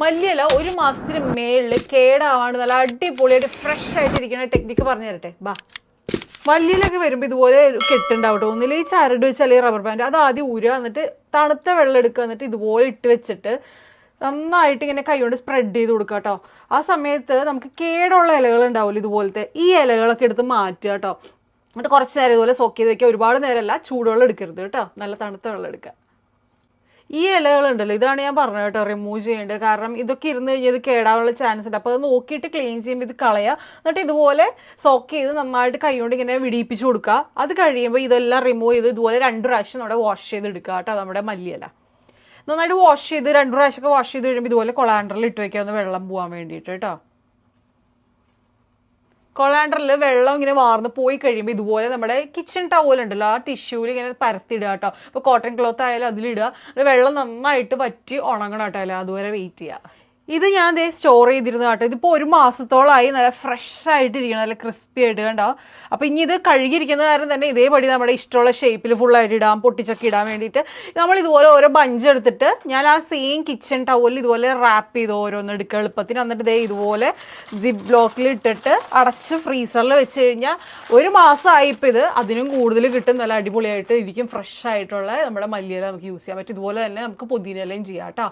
മല്ലിയില ഒരു മാസത്തിന് മേളിൽ കേടാവാണ് നല്ല അടിപൊളിയായിട്ട് ഫ്രഷ് ആയിട്ടിരിക്കുന്ന ടെക്നിക്ക് പറഞ്ഞു തരട്ടെ. ബാ. മല്ലിയിലൊക്കെ വരുമ്പോൾ ഇതുപോലെ കെട്ടുണ്ടാവട്ടോ ഒന്നിൽ ഈ ചരട് വെച്ച് അല്ലെങ്കിൽ റബ്ബർ ബാൻഡ് അത് ആദ്യം ഊരുക എന്നിട്ട് തണുത്ത വെള്ളം എടുക്കുക എന്നിട്ട് ഇതുപോലെ ഇട്ട് വെച്ചിട്ട് നന്നായിട്ട് ഇങ്ങനെ കൈകൊണ്ട് സ്പ്രെഡ് ചെയ്ത് കൊടുക്കുക കേട്ടോ ആ സമയത്ത് നമുക്ക് കേടുള്ള ഇലകൾ ഉണ്ടാവില്ല ഇതുപോലത്തെ. ഈ ഇലകളൊക്കെ എടുത്ത് മാറ്റുക കേട്ടോ എന്നിട്ട് കുറച്ച് നേരം ഇതുപോലെ സോക്ക് ചെയ്ത് വെക്കുക. ഒരുപാട് നേരമല്ല ചൂടുവെള്ളം എടുക്കരുത് കേട്ടോ നല്ല തണുത്ത വെള്ളം എടുക്കുക ഈ ഇലകളുണ്ടല്ലോ ഇതാണ് ഞാൻ പറഞ്ഞത് കേട്ടോ റിമൂവ് ചെയ്യേണ്ടത്. കാരണം ഇതൊക്കെ ഇരുന്ന് കഴിഞ്ഞാൽ ഇത് കേടാനുള്ള ചാൻസ് ഉണ്ട്. അപ്പോൾ അത് നോക്കിയിട്ട് ക്ലീൻ ചെയ്യുമ്പോൾ ഇത് കളയുക എന്നിട്ട് ഇതുപോലെ സോക്ക് ചെയ്ത് നന്നായിട്ട് കൈകൊണ്ട് ഇങ്ങനെ വിടിയിപ്പിച്ച് കൊടുക്കുക അത് കഴിയുമ്പോൾ ഇതെല്ലാം റിമൂവ് ചെയ്ത് ഇതുപോലെ രണ്ട് പ്രാവശ്യം നമ്മുടെ വാഷ് ചെയ്ത് എടുക്കുക കേട്ടോ നമ്മുടെ മല്ലിയില. നന്നായിട്ട് വാഷ് ചെയ്ത് രണ്ട് പ്രാവശ്യമൊക്കെ വാഷ് ചെയ്ത് കഴിയുമ്പോൾ ഇതുപോലെ കൊളാൻഡറിൽ ഇട്ട് വെക്കുക വെള്ളം പോകാൻ വേണ്ടിയിട്ട് കേട്ടോ. കൊളാൻഡറിൽ വെള്ളം ഇങ്ങനെ വാർന്ന് പോയി കഴിയുമ്പോൾ ഇതുപോലെ നമ്മുടെ കിച്ചൺ ടവൽ ഉണ്ടല്ലോ ആ ടിഷ്യൂവിൽ ഇങ്ങനെ പരത്തിയിടുക കേട്ടോ. അപ്പോൾ കോട്ടൺ ക്ലോത്ത് ആയാലും അതിലിടുക. വെള്ളം നന്നായിട്ട് പറ്റി ഉണങ്ങണം കേട്ടോ അല്ല? അതുവരെ വെയിറ്റ് ചെയ്യുക. ഇത് ഞാൻ ദേ സ്റ്റോർ ചെയ്തിരുന്നു കേട്ടോ. ഇതിപ്പോൾ ഒരു മാസത്തോളമായി നല്ല ഫ്രഷ് ആയിട്ടിരിക്കണം നല്ല ക്രിസ്പി ആയിട്ട് കണ്ടോ. അപ്പോൾ ഇനി ഇത് കഴുകിയിരിക്കുന്ന കാരണം തന്നെ ഇതേപടി നമ്മുടെ ഇഷ്ടമുള്ള ഷേപ്പിൽ ഫുൾ ആയിട്ട് ഇടാം പൊട്ടിച്ചൊക്കെ ഇടാൻ വേണ്ടിയിട്ട്. നമ്മൾ ഇതുപോലെ ഓരോ ബഞ്ച് എടുത്തിട്ട് ഞാൻ ആ സെയിം കിച്ചൺ ടവലിൽ ഇതുപോലെ റാപ്പ് ചെയ്ത് ഓരോന്ന് എടുക്കുക എളുപ്പത്തിന്. എന്നിട്ട് ഇതേ ഇതുപോലെ സിപ്പ് ബ്ലോക്കിൽ ഇട്ടിട്ട് അടച്ച് ഫ്രീസറിൽ വെച്ച് കഴിഞ്ഞാൽ ഒരു മാസമായി ഇപ്പോൾ ഇത് അതിനും കൂടുതൽ കിട്ടും. നല്ല അടിപൊളിയായിട്ട് ഇരിക്കും ഫ്രഷ് ആയിട്ടുള്ള നമ്മുടെ മല്ലിയില നമുക്ക് യൂസ് ചെയ്യാൻ പറ്റും. ഇതുപോലെ തന്നെ നമുക്ക് പുതിനയിലയും ചെയ്യാം കേട്ടോ.